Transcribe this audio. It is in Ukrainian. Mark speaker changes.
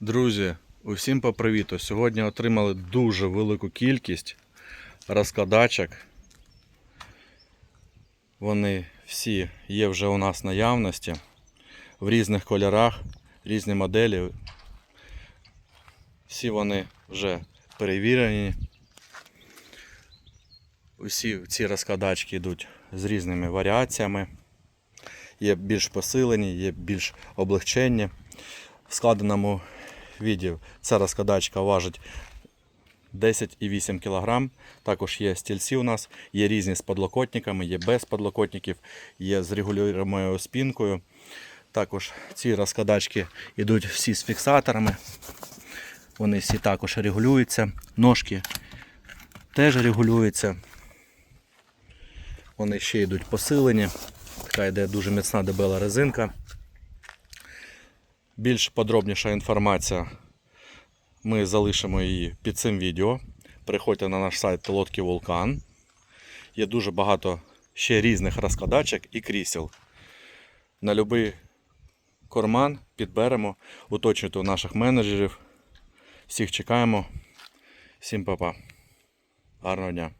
Speaker 1: Друзі, усім по привіту. Сьогодні отримали дуже велику кількість розкладачок. Вони всі є вже у нас наявності в різних кольорах, різні моделі. Всі вони вже перевірені. Усі ці розкладачки йдуть з різними варіаціями. Є більш посилені, є більш облегчені. В складеному віді ця розкладачка важить 10,8 кг. Також є стільці у нас, є різні з подлокотниками, є без подлокотників, є з регулюємою спінкою. Також ці розкладачки йдуть всі з фіксаторами. Вони всі також регулюються. Ножки теж регулюються. Вони ще йдуть посилені. Така йде дуже міцна дебела резинка. Більш подробніша інформація. Ми залишимо її під цим відео. Приходьте на наш сайт Лодки Вулкан. Є дуже багато ще різних розкладачок і крісел. На будь-який корман підберемо, уточнюйте у наших менеджерів. Всіх чекаємо. Всім па-па. Гарного дня.